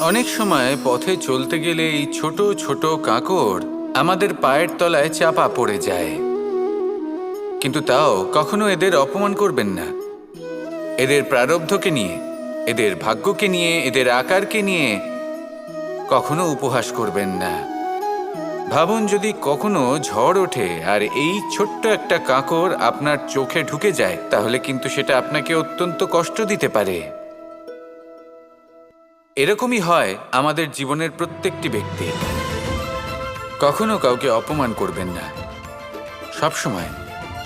অনেক সময় পথে চলতে গেলে এই ছোট ছোট কাঁকড় আমাদের পায়ের তলায় চাপা পড়ে যায়। কিন্তু তাও কখনো এদের অপমান করবেন না। এদের প্রারব্ধকে নিয়ে, এদের ভাগ্যকে নিয়ে, এদের আকারকে নিয়ে কখনো উপহাস করবেন না। ভাবুন যদি কখনো ঝড় ওঠে আর এই ছোট্ট একটা কাঁকড় আপনার চোখে ঢুকে যায়, তাহলে কিন্তু সেটা আপনাকে অত্যন্ত কষ্ট দিতে পারে। এরকমই হয় আমাদের জীবনের প্রত্যেকটি ব্যক্তি। কখনো কাউকে অপমান করবেন না। সবসময়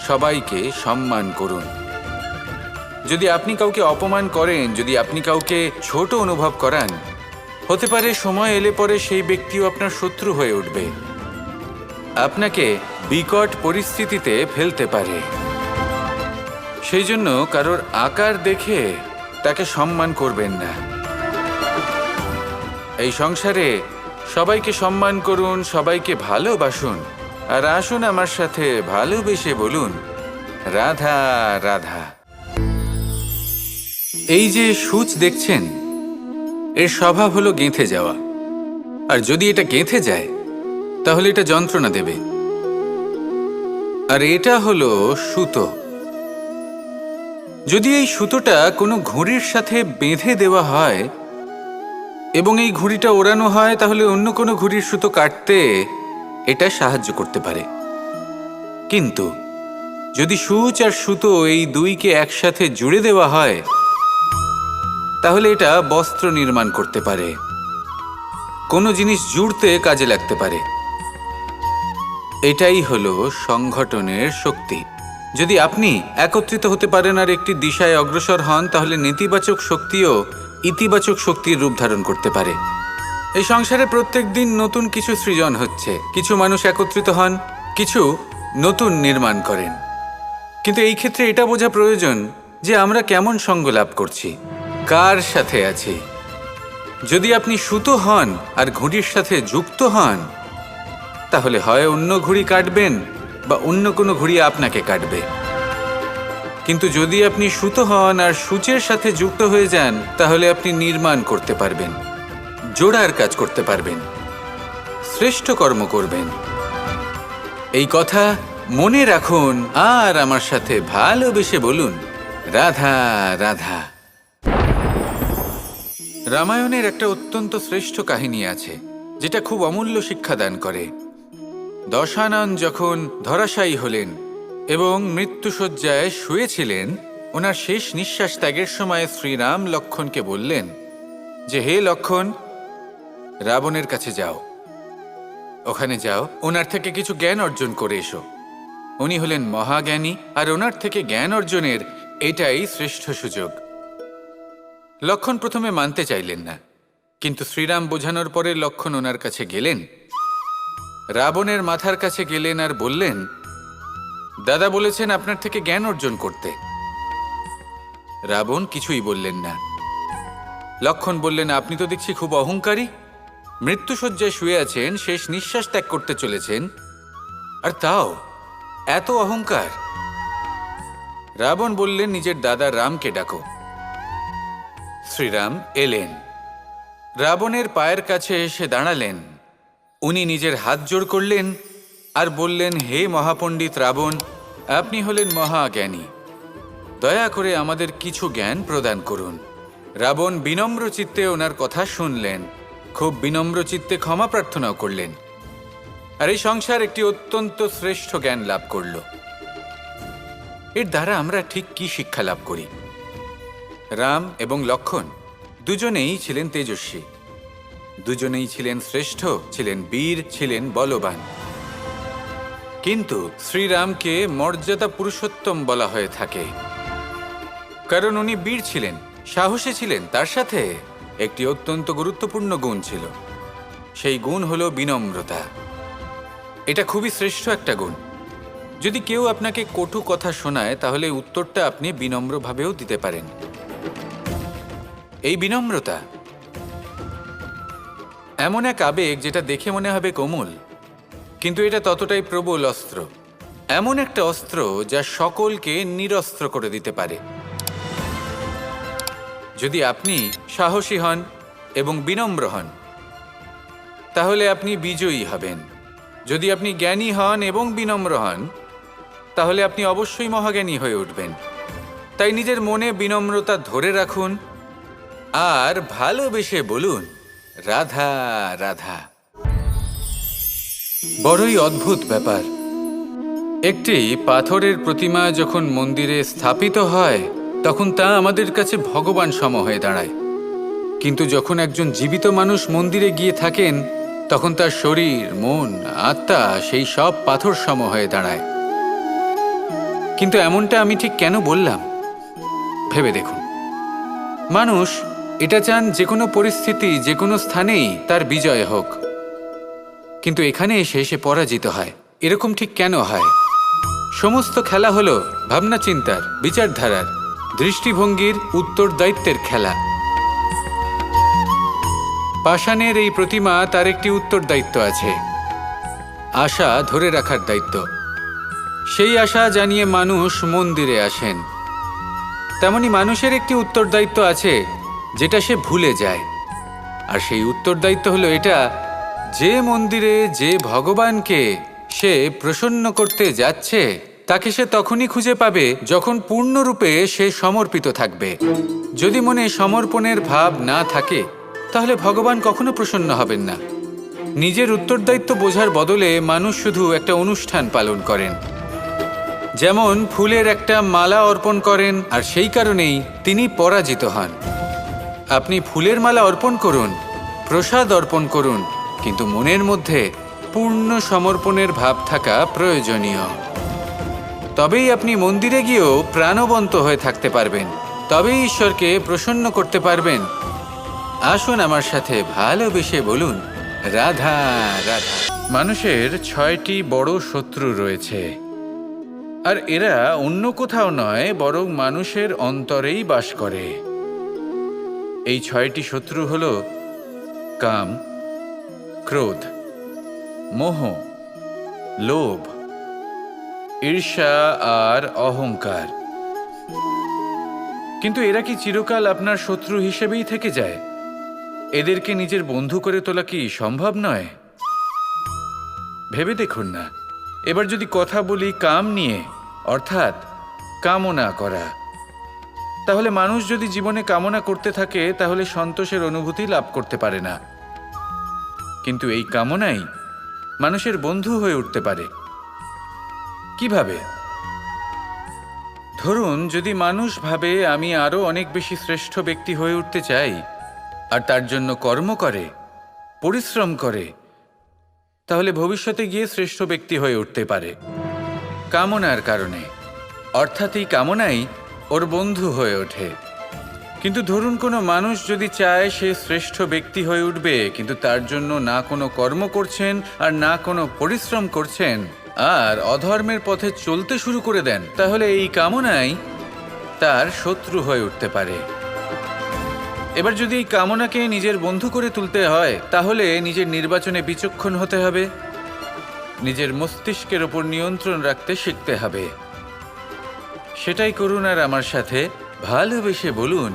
সবাইকে সম্মান করুন। যদি আপনি কাউকে অপমান করেন, যদি আপনি কাউকে ছোট অনুভব করান, হতে পারে সময় এলে পরে সেই ব্যক্তিও আপনার শত্রু হয়ে উঠবে। আপনাকে বিকট পরিস্থিতিতে ফেলতে পারে। সেই জন্য কারোর আকার দেখে তাকে সম্মান করবেন না। এই সংসারে সবাইকে সম্মান করুন, সবাইকে ভালোবাসুন। আর আসুন আমার সাথে ভালোবেসে বলুন, রাধা রাধা। এই যে সূচ দেখছেন, এর স্বভাব হলো গেঁথে যাওয়া। আর যদি এটা গেঁথে যায়, তাহলে এটা যন্ত্রণা দেবে। আর এটা হলো সুতো। যদি এই সুতোটা কোনো ঘুড়ির সাথে বেঁধে দেওয়া হয় এবং এই ঘুড়িটা ওড়ানো হয়, তাহলে অন্য কোনো ঘুড়ির সুতো কাটতে এটা সাহায্য করতে পারে। কিন্তু যদি সূচ আর সুতো এই দুইকে একসাথে জুড়ে দেওয়া হয়, তাহলে এটা বস্ত্র নির্মাণ করতে পারে। কোনো জিনিস জুড়তে কাজে লাগতে পারে। এটাই হলো সংগঠনের শক্তি। যদি আপনি একত্রিত হতে পারেন আর একটি দিশায় অগ্রসর হন, তাহলে নেতিবাচক শক্তিও ইতিবাচক শক্তির রূপ ধারণ করতে পারে। এই সংসারে প্রত্যেক দিন নতুন কিছু সৃজন হচ্ছে। কিছু মানুষ একত্রিত হন, কিছু নতুন নির্মাণ করেন। কিন্তু এই ক্ষেত্রে এটা বোঝা প্রয়োজন যে আমরা কেমন সঙ্গ লাভ করছি, কার সাথে আছি। যদি আপনি সুতো হন আর ঘুড়ির সাথে যুক্ত হন, তাহলে হয় অন্য ঘুড়ি কাটবেন বা অন্য কোনো ঘুড়ি আপনাকে কাটবে। কিন্তু যদি আপনি সুতো হন আর সূচের সাথে যুক্ত হয়ে যান, তাহলে আপনি নির্মাণ করতে পারবেন, জোড়ার কাজ করতে পারবেন, শ্রেষ্ঠ কর্ম করবেন। এই কথা মনে রাখুন আর আমার সাথে ভালোবেসে বলুন, রাধা রাধা। রামায়ণের একটা অত্যন্ত শ্রেষ্ঠ কাহিনী আছে, যেটা খুব অমূল্য শিক্ষাদান করে। দশানন যখন ধরাশায়ী হলেন এবং মৃত্যুসজ্জায় শুয়েছিলেন, ওনার শেষ নিঃশ্বাস ত্যাগের সময় শ্রীরাম লক্ষণকে বললেন, যে হে লক্ষণ, রাবণের কাছে যাও। ওখানে যাও, ওনার থেকে কিছু জ্ঞান অর্জন করে এসো। উনি হলেন মহাজ্ঞানী, আর ওনার থেকে জ্ঞান অর্জনের এটাই শ্রেষ্ঠ সুযোগ। লক্ষণ প্রথমে মানতে চাইলেন না, কিন্তু শ্রীরাম বোঝানোর পরে লক্ষণ ওনার কাছে গেলেন। রাবণের মাথার কাছে গেলেন আর বললেন দাদা বলেছেন আপনার থেকে জ্ঞান অর্জন করতে। রাবণ কিছুই বললেন না। লক্ষণ বললেন, আপনি তো দেখছি খুব অহংকারী। মৃত্যুসজ্জায় শুয়ে আছেন, শেষ নিঃশ্বাস ত্যাগ করতে চলেছেন। আর তাও, এত অহংকার। রাবণ বললেন, নিজের দাদা রামকে ডাকো। শ্রীরাম এলেন। রাবণের পায়ের কাছে এসে দাঁড়ালেন। উনি নিজের হাত জোড় করলেন। আর বললেন, হে মহাপণ্ডিত রাবণ, আপনি হলেন মহাজ্ঞানী। দয়া করে আমাদের কিছু জ্ঞান প্রদান করুন। রাবণ বিনম্র চিত্তে ওনার কথা শুনলেন। খুব বিনম্র চিত্তে ক্ষমা প্রার্থনাও করলেন। আর এই সংসার একটি অত্যন্ত শ্রেষ্ঠ জ্ঞান লাভ করল। এর দ্বারা আমরা ঠিক কি শিক্ষা লাভ করি? রাম এবং লক্ষণ দুজনেই ছিলেন তেজস্বী। দুজনেই ছিলেন শ্রেষ্ঠ, ছিলেন বীর, ছিলেন বলবান। কিন্তু শ্রীরামকে মর্যাদা পুরুষোত্তম বলা হয়ে থাকে। কারণ উনি বীর ছিলেন, সাহসী ছিলেন, তার সাথে একটি অত্যন্ত গুরুত্বপূর্ণ গুণ ছিল। সেই গুণ হল বিনম্রতা। এটা খুবই শ্রেষ্ঠ একটা গুণ। যদি কেউ আপনাকে কটু কথা শোনায়, তাহলে উত্তরটা আপনি বিনম্রভাবেও দিতে পারেন। এই বিনম্রতা এমন এক আবেগ যেটা দেখে মনে হবে কোমল। কিন্তু এটা ততটাই প্রবল অস্ত্র। এমন একটা অস্ত্র যা সকলকে নিরস্ত্র করে দিতে পারে। যদি আপনি সাহসী হন এবং বিনম্র হন, তাহলে আপনি বিজয়ী হবেন। যদি আপনি জ্ঞানী হন এবং বিনম্র হন, তাহলে আপনি অবশ্যই মহাজ্ঞানী হয়ে উঠবেন। তাই নিজের মনে বিনম্রতা ধরে রাখুন আর ভালোবেসে বলুন, রাধা রাধা। বড়ই অদ্ভুত ব্যাপার। একটি পাথরের প্রতিমা যখন মন্দিরে স্থাপিত হয়, তখন তা আমাদের কাছে ভগবান সম হয়ে দাঁড়ায়। কিন্তু যখন একজন জীবিত মানুষ মন্দিরে গিয়ে থাকেন, তখন তার শরীর, মন, আত্মা সেই সব পাথর সম হয়ে দাঁড়ায়। কিন্তু এমনটা আমি ঠিক কেন বললাম? ভেবে দেখুন। মানুষ, এটা চান যে কোনো পরিস্থিতি, যে কোনো স্থানেই তার বিজয় হোক। কিন্তু এখানে এসে সে পরাজিত হয়। এরকম ঠিক কেন হয়? সমস্ত খেলা হলো ভাবনা চিন্তার, বিচারধারার, দৃষ্টিভঙ্গির উত্তরদায়িত্বের খেলা। পাষাণের এই প্রতিমা তার একটি উত্তরদায়িত্ব আছে। আশা ধরে রাখার দায়িত্ব। সেই আশা জানিয়ে মানুষ মন্দিরে আসেন। তেমনি মানুষের একটি উত্তর দায়িত্ব আছে, যেটা সে ভুলে যায়। আর সেই উত্তর দায়িত্ব হলো এটা যে মন্দিরে যে ভগবানকে সে প্রসন্ন করতে যাচ্ছে, তাকে সে তখনই খুঁজে পাবে যখন পূর্ণরূপে সে সমর্পিত থাকবে। যদি মনে সমর্পণের ভাব না থাকে, তাহলে ভগবান কখনো প্রসন্ন হবেন না। নিজের উত্তরদায়িত্ব বোঝার বদলে মানুষ শুধু একটা অনুষ্ঠান পালন করেন। যেমন ফুলের একটা মালা অর্পণ করেন, আর সেই কারণেই তিনি পরাজিত হন। আপনি ফুলের মালা অর্পণ করুন, প্রসাদ অর্পণ করুন কিন্তু মনের মধ্যে পূর্ণ সমর্পণের ভাব থাকা প্রয়োজনীয়। তবেই আপনি মন্দিরে গিয়েও প্রাণবন্ত হয়ে থাকতে পারবেন। তবেই ঈশ্বরকে প্রসন্ন করতে পারবেন। আসুন আমার সাথে ভালোবেসে বলুন, রাধা রাধা। মানুষের ছয়টি বড় শত্রু রয়েছে। আর এরা অন্য কোথাও নয়, বরং মানুষের অন্তরেই বাস করে। এই ছয়টি শত্রু হল কাম ক্রোধ, মোহ, লোভ, ঈর্ষা আর অহংকার। কিন্তু এরা কি চিরকাল আপনার শত্রু হিসেবেই থেকে যায়? এদেরকে নিজের বন্ধু করে তোলা কি সম্ভব নয়? ভেবে দেখুন না। এবার যদি কথা বলি কাম নিয়ে, অর্থাৎ কামনা করা। তাহলে মানুষ যদি জীবনে কামনা করতে থাকে, তাহলে সন্তোষের অনুভূতি লাভ করতে পারে না। কিন্তু এই কামনাই মানুষের বন্ধু হয়ে উঠতে পারে। কীভাবে? ধরুন, যদি মানুষ ভাবে আমি আরও অনেক বেশি শ্রেষ্ঠ ব্যক্তি হয়ে উঠতে চাই, আর তার জন্য কর্ম করে, পরিশ্রম করে, তাহলে ভবিষ্যতে গিয়ে শ্রেষ্ঠ ব্যক্তি হয়ে উঠতে পারে। কামনার কারণে, অর্থাৎ এই কামনাই ওর বন্ধু হয়ে ওঠে। কিন্তু ধরুন কোনো মানুষ যদি চায় সে শ্রেষ্ঠ ব্যক্তি হয়ে উঠবে, কিন্তু তার জন্য না কোনো কর্ম করছেন আর না কোনো পরিশ্রম করছেন, আর অধর্মের পথে চলতে শুরু করে দেন, তাহলে এই কামনাই তার শত্রু হয়ে উঠতে পারে। এবার যদি এই কামনাকে নিজের বন্ধু করে তুলতে হয়, তাহলে নিজের নির্বাচনে বিচক্ষণ হতে হবে। নিজের মস্তিষ্কের ওপর নিয়ন্ত্রণ রাখতে শিখতে হবে। সেটাই করুন আর আমার সাথে ভালোবেসে বলুন।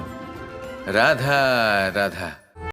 রাধা রাধা